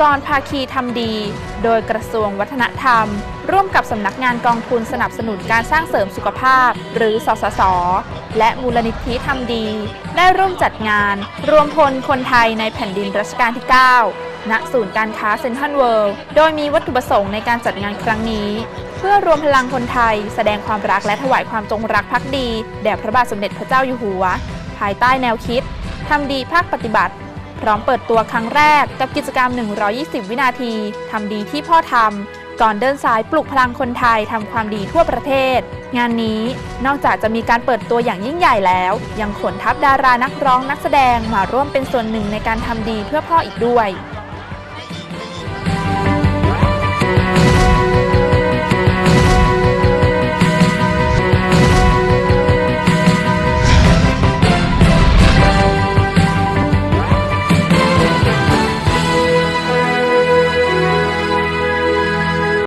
กรภาคีทำดี โดยกระทรวงวัฒนธรรม ร่วมกับสำนักงานกองทุนสนับสนุนการสร้างเสริมสุขภาพ หรือสสส และมูลนิธิทำดี ได้ร่วมจัดงาน รวมพลคนไทยในแผ่นดินรัชกาลที่ 9 ณ ศูนย์การค้าเซ็นทรัลเวิลด์ โดยมีวัตถุประสงค์ในการจัดงานครั้งนี้ เพื่อรวมพลังคนไทย แสดงความรักและถวายความจงรักภักดี แด่พระบาทสมเด็จพระเจ้าอยู่หัว ภายใต้แนวคิดทำดีภาคปฏิบัติ พร้อมเปิดตัวครั้งแรกกับกิจกรรม 120 วินาที ทำดีที่พ่อทำ ก่อนเดินสายปลุกพลังคนไทยทำความดีทั่วประเทศ งานนี้นอกจากจะมีการเปิดตัวอย่างยิ่งใหญ่แล้ว ยังขนทัพดารานักร้องนักแสดงมาร่วมเป็นส่วนหนึ่งในการทำดีเพื่อพ่ออีกด้วย